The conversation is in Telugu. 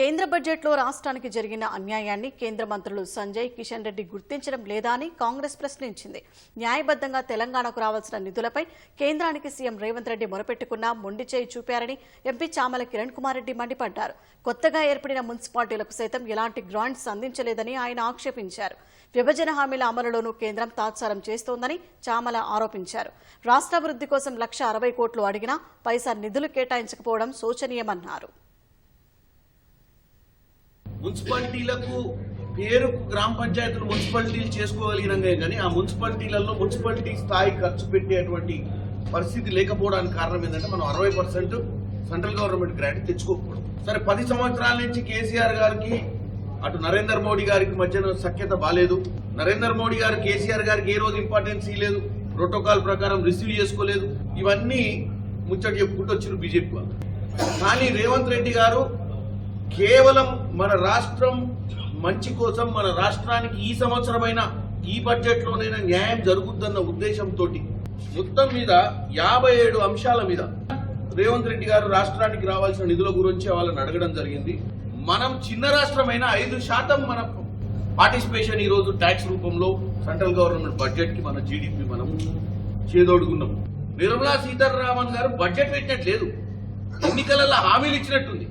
కేంద్ర బడ్జెట్లో రాష్ట్రానికి జరిగిన అన్యాయాన్ని కేంద్ర మంత్రులు సంజయ్ కిషన్ రెడ్డి గుర్తించడం లేదా అని కాంగ్రెస్ ప్రశ్నించింది. న్యాయబద్ధంగా తెలంగాణకు రావాల్సిన నిధులపై కేంద్రానికి సీఎం రేవంత్ రెడ్డి మొరపెట్టుకున్నా మొండి చేయి చూపారని ఎంపీ చామల కిరణ్ కుమార్ రెడ్డి మండిపడ్డారు. కొత్తగా ఏర్పడిన మున్సిపాలిటీలకు సైతం ఎలాంటి గ్రాంట్స్ అందించలేదని ఆయన ఆక్షేపించారు. విభజన హామీల అమలులోనూ కేంద్రం తాత్సారం చేస్తోందని చామల ఆరోపించారు. రాష్ట్రాభివృద్ధి కోసం లక్ష అరవై కోట్లు అడిగినా పైసా నిధులు కేటాయించకపోవడం శోచనీయమన్నారు. మున్సిపాలిటీలకు పేరు గ్రామ పంచాయతీలు మున్సిపాలిటీలు చేసుకోగలిగినాయి కానీ ఆ మున్సిపాలిటీలలో మున్సిపాలిటీ స్థాయి ఖర్చు పెట్టేటువంటి పరిస్థితి లేకపోవడానికి కారణం ఏంటంటే మనం అరవై పర్సెంట్ సెంట్రల్ గవర్నమెంట్ గ్రాంట్ తెచ్చుకోకూడదు. సరే పది సంవత్సరాల నుంచి కేసీఆర్ గారికి అటు నరేందర్ మోడీ గారికి మధ్యన సఖ్యత బాలేదు. నరేందర్ మోడీ గారు కేసీఆర్ గారికి ఏ రోజు ఇంపార్టెన్స్ ఇవ్వలేదు ప్రోటోకాల్ ప్రకారం రిసీవ్ చేసుకోలేదు. ఇవన్నీ ముచ్చట చెప్పుకుంటూ వచ్చారు బీజేపీ వాళ్ళు. కానీ రేవంత్ రెడ్డి గారు కేవలం మన రాష్ట్రం మంచి కోసం మన రాష్ట్రానికి ఈ సంవత్సరమైన ఈ బడ్జెట్ లోనైనా న్యాయం జరుగుద్దన్న ఉద్దేశంతో మొత్తం మీద యాభై ఏడు అంశాల మీద రేవంత్ రెడ్డి గారు రాష్ట్రానికి రావాల్సిన నిధుల గురించి వాళ్ళని అడగడం జరిగింది. మనం చిన్న రాష్ట్రమైన ఐదు శాతం మన పార్టిసిపేషన్ ఈ రోజు ట్యాక్స్ రూపంలో సెంట్రల్ గవర్నమెంట్ బడ్జెట్కి మన జీడిపి మనం చేదోడుకున్నాం నిర్మలా సీతారామన్ గారు బడ్జెట్ పెట్టినట్లేదు. ఎన్నికలలో హామీలు ఇచ్చినట్టుంది.